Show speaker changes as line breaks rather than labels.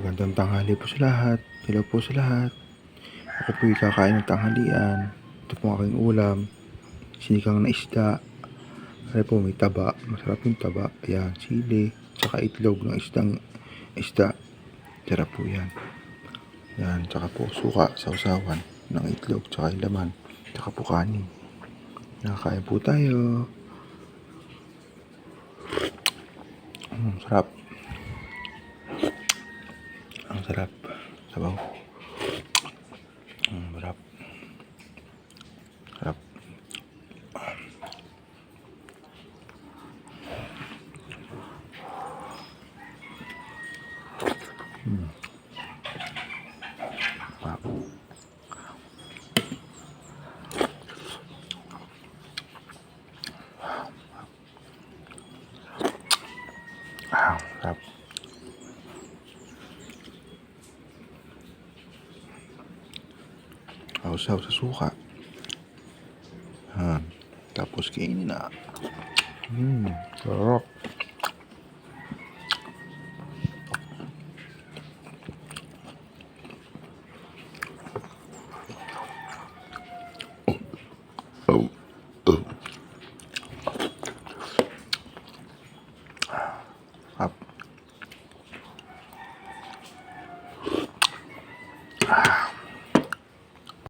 Magandang tanghali po sa lahat. Hello po sa lahat. Ako po kakain ng tanghalian. Ito po aking ulam. Sinikang na isda. Ano po, may taba. Masarap yung taba. Ayan, sili. Tsaka itlog ng isdang isda. Sarap po yan. Yan, tsaka po suka, sausawan ng itlog, tsaka yung. Tsaka po kanin. Nakakain po tayo. Mm, sarap. Ang sarap. Sabaw. Ang sarap. Sarap. Mm. Sarap. Ah, sarap. Sausaw sa suka. Ha. Tapos kainin na. Hmm, sarap. Oh. Oh. Ah.